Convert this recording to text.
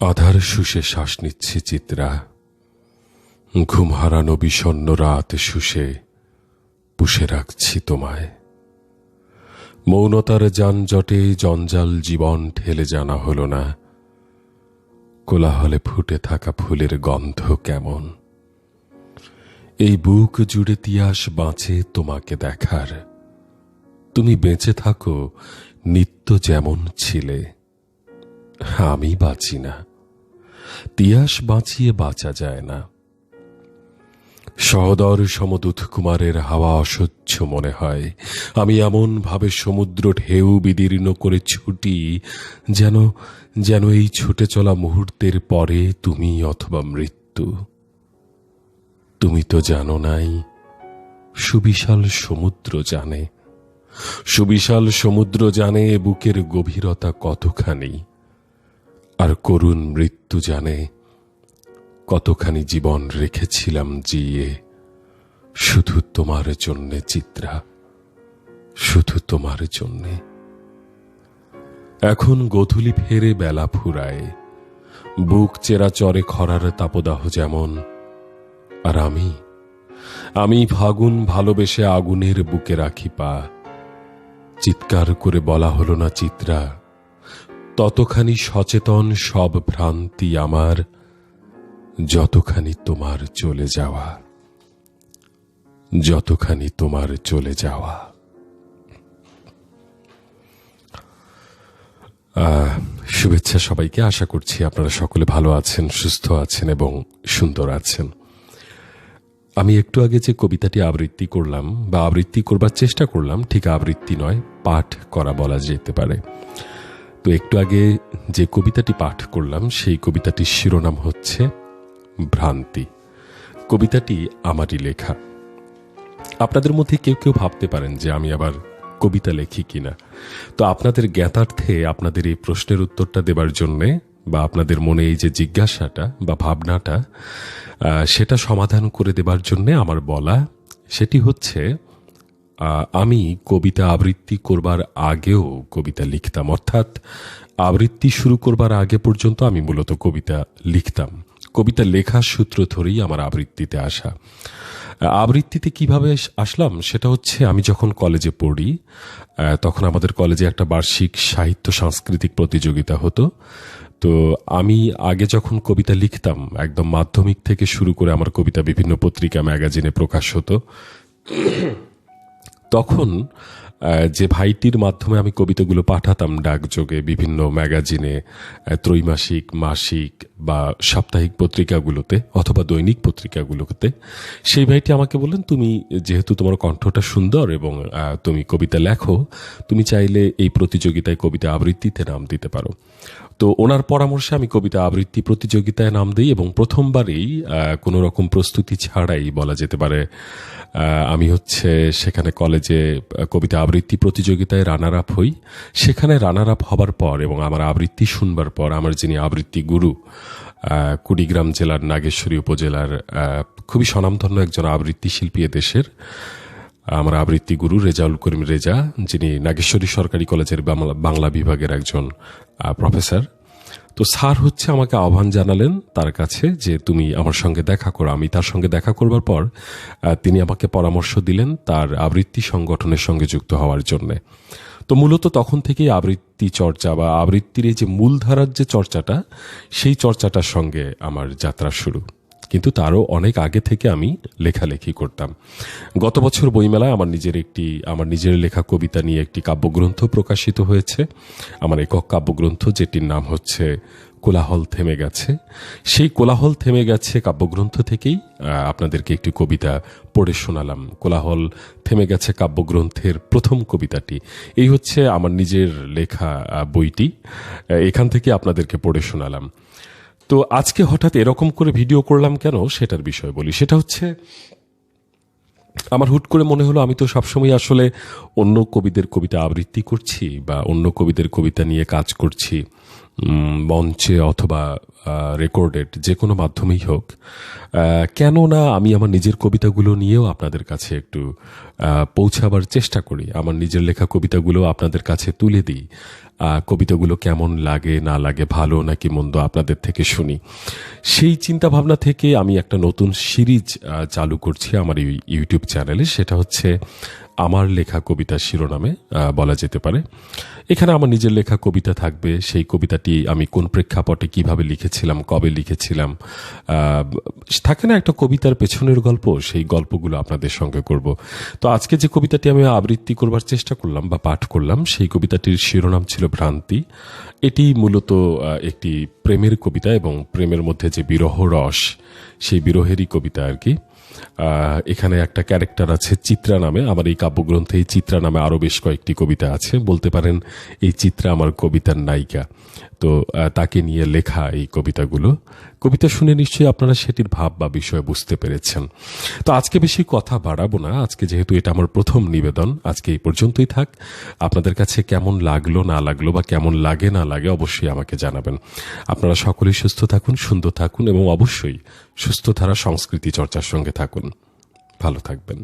আধার শুষে শ্বাস নিচ্ছে চিত্রা। ঘুম হারানো বিষণ্ন রাত শুষে পুষে রাখছি তোমায়। মৌনতার যানজটে জঞ্জাল জীবন ঠেলে জানা হল না। কোলাহলে ফুটে থাকা ফুলের গন্ধ কেমন? এই বুক জুড়ে তিয়াস বাঁচে তোমাকে দেখার। তুমি বেঁচে থাকো, নিত্য যেমন ছিলে। আমি বাঁচি না। তিয়াস বাঁচিয়ে বাঁচা যায় না। সহদর সমদূত কুমারের হাওয়া অসহ্য মনে হয়। আমি এমন ভাবে সমুদ্র ঢেউ বিদীর্ণ করে ছুটি, যেন যেন এই ছুটে চলা মুহূর্তের পরে তুমি অথবা মৃত্যু। তুমি তো জানো নাই, সুবিশাল সমুদ্র জানে। সুবিশাল সমুদ্র জানে বুকের গভীরতা কতখানি। আর করুণ মৃত্যু জানে, কতখানি জীবন রেখেছিলাম জিয়ে। শুধু তোমার জন্যে চিত্রা, শুধু তোমার জন্যে। এখন গধুলি ফেরে বেলা ফুরায়, বুক চেরা চরে খরার তাপদাহ যেমন। আর আমি আমি ফাগুন ভালোবেসে আগুনের বুকে রাখি পা। চিৎকার করে বলা হলো না চিত্রা ততখানি সচেতন সব ভ্রান্তি আমার, যতখানি তোমার চলে যাওয়া, যতখানি তোমার চলে যাওয়া। শুভেচ্ছা সবাইকে, আশা করছি আপনারা সকলে ভালো আছেন, সুস্থ আছেন এবং সুন্দর আছেন। আমি একটু আগে যে কবিতাটি আবৃত্তি করলাম, বা আবৃত্তি করবার চেষ্টা করলাম, ঠিক আবৃত্তি নয়, পাঠ করা বলা যেতে পারে। তো একটু আগে যে কবিতাটি পাঠ করলাম, সেই কবিতাটির শিরোনাম হচ্ছে ভ্রান্তি। কবিতাটি আমারই লেখা। আপনাদের মধ্যে কেউ কেউ ভাবতে পারেন যে আমি আবার কবিতা লেখি কিনা। তো আপনাদের জ্ঞাতার্থে আপনাদের এই প্রশ্নের উত্তরটা দেবার জন্যে বা আপনাদের মনে এই যে জিজ্ঞাসাটা বা ভাবনাটা সেটা সমাধান করে দেবার জন্যে আমার বলা সেটি হচ্ছে আমি কবিতা আবৃত্তি করবার আগেও কবিতা লিখতাম। অর্থাৎ আবৃত্তি শুরু করবার আগে পর্যন্ত আমি মূলত কবিতা লিখতাম। কবিতা লেখার সূত্র ধরেই আমার আবৃত্তিতে আসা। আবৃত্তিতে কীভাবে আসলাম সেটা হচ্ছে আমি যখন কলেজে পড়ি তখন আমাদের কলেজে একটা বার্ষিক সাহিত্য সাংস্কৃতিক প্রতিযোগিতা হতো। তো আমি আগে যখন কবিতা লিখতাম, একদম মাধ্যমিক থেকে শুরু করে আমার কবিতা বিভিন্ন পত্রিকা, ম্যাগাজিনে প্রকাশ হতো। তখন যে ভাইটির মাধ্যমে আমি কবিতাগুলো পাঠাতাম ডাকযোগে, বিভিন্ন ম্যাগাজিনে ত্রৈমাসিক, মাসিক বা সাপ্তাহিক পত্রিকাগুলোতে অথবা দৈনিক পত্রিকাগুলোতে, সেই ভাইটি আমাকে বললেন, তুমি যেহেতু তোমার কণ্ঠটা সুন্দর এবং তুমি কবিতা লেখো, তুমি চাইলে এই প্রতিযোগিতায় কবিতা আবৃত্তিতে নাম দিতে পারো। তো ওনার পরামর্শে আমি কবিতা আবৃত্তি প্রতিযোগিতায় নাম দিই এবং প্রথমবারেই কোনো রকম প্রস্তুতি ছাড়াই বলা যেতে পারে আমি হচ্ছে সেখানে কলেজে কবিতা আবৃত্তি প্রতিযোগিতায় রানার আপ হই। সেখানে রানার আপ হবার পর এবং আমার আবৃত্তি শুনবার পর আমার যিনি আবৃত্তি গুরু কুড়িগ্রাম জেলার নাগেশ্বরী উপজেলার খুবই স্বনামধন্য একজন আবৃত্তি শিল্পী দেশের, আমার আবৃত্তি গুরু রেজাউল করিম রেজা, যিনি নাগেশ্বরী সরকারি কলেজের বাংলা বিভাগের একজন প্রফেসর তো স্যার হচ্ছে আমাকে আহ্বান জানালেন তার কাছে যে তুমি আমার সঙ্গে দেখা করো। আমি তার সঙ্গে দেখা করবার পর তিনি আমাকে পরামর্শ দিলেন তার আবৃত্তি সংগঠনের সঙ্গে যুক্ত হওয়ার জন্যে। তো মূলত তখন থেকেই আবৃত্তি চর্চা বা আবৃত্তির এই যে মূলধারার যে চর্চাটা, সেই চর্চাটার সঙ্গে আমার যাত্রা শুরু। কিন্তু তারও অনেক আগে থেকে আমি লেখালেখি করতাম। গত বছর বইমেলায় আমার নিজের একটি, আমার নিজের লেখা কবিতা নিয়ে একটি কাব্যগ্রন্থ প্রকাশিত হয়েছে। আমার একক কাব্যগ্রন্থ, যেটির নাম হচ্ছে কোলাহল থেমে গেছে। সেই কোলাহল থেমে গেছে কাব্যগ্রন্থ থেকেই আপনাদেরকে একটি কবিতা পড়ে শোনালাম। কোলাহল থেমে গেছে কাব্যগ্রন্থের প্রথম কবিতাটি। এই হচ্ছে আমার নিজের লেখা বইটি। এখান থেকে আপনাদেরকে পড়ে শোনালাম। তো আজকে হঠাৎ এরকম করে ভিডিও করলাম কেন সেটার বিষয় বলি। সেটা হচ্ছে, আমার হুট করে মনে হলো আমি তো সবসময় আসলে অন্য কবিদের কবিতা আবৃত্তি করছি বা অন্য কবিদের কবিতা নিয়ে কাজ করছি মঞ্চে অথবা রেকর্ডেড যে কোনো মাধ্যমেই হোক। কেন না আমি আমার নিজের কবিতাগুলো নিয়েও আপনাদের কাছে একটু পৌঁছাবার চেষ্টা করি। আমার নিজের লেখা কবিতাগুলো আপনাদের কাছে তুলে দিই। কবিতাগুলো কেমন লাগে, না লাগে, ভালো নাকি মন্দ আপনাদের থেকে শুনি। সেই চিন্তা ভাবনা থেকে আমি একটা নতুন সিরিজ চালু করছি আমার এই ইউটিউব চ্যানেলে। সেটা হচ্ছে আমার লেখা কবিতা শিরোনামে বলা যেতে পারে। এখানে আমার নিজের লেখা কবিতা থাকবে। সেই কবিতাটি আমি কোন প্রেক্ষাপটে কীভাবে লিখেছিলাম, কবে লিখেছিলাম থাকে না একটা কবিতার পেছনের গল্প, সেই গল্পগুলো আপনাদের সঙ্গে করব। তো আজকে যে কবিতাটি আমি আবৃত্তি করবার চেষ্টা করলাম বা পাঠ করলাম, সেই কবিতাটির শিরোনাম ছিল ভ্রান্তি এটি মূলত একটি প্রেমের কবিতা এবং প্রেমের মধ্যে যে বিরহ রস, সেই বিরহেরই কবিতা আর কি। এখানে একটা ক্যারেক্টার আছে চিত্রা নামে। আমার এই কাব্যগ্রন্থে এই চিত্রা নামে আরও বেশ কয়েকটি কবিতা আছে। বলতে পারেন, এই চিত্রা আমার কবিতার নায়িকা। তো তাকে নিয়ে লেখা এই কবিতাগুলো। কবিতা শুনে নিশ্চয়ই আপনারা সেটির ভাব বা বিষয় বুঝতে পেরেছেন। তো আজকে বেশি কথা বাড়াবো না। আজকে যেহেতু এটা আমার প্রথম নিবেদন, আজকে এই পর্যন্তই থাক। আপনাদের কাছে কেমন লাগল, না লাগল, বা কেমন লাগে, না লাগে, অবশ্যই আমাকে জানাবেন। আপনারা সকলেই সুস্থ থাকুন, সুন্দর থাকুন, এবং অবশ্যই সুস্থ ধারা সংস্কৃতি চর্চার সঙ্গে থাকুন। ভালো থাকবেন।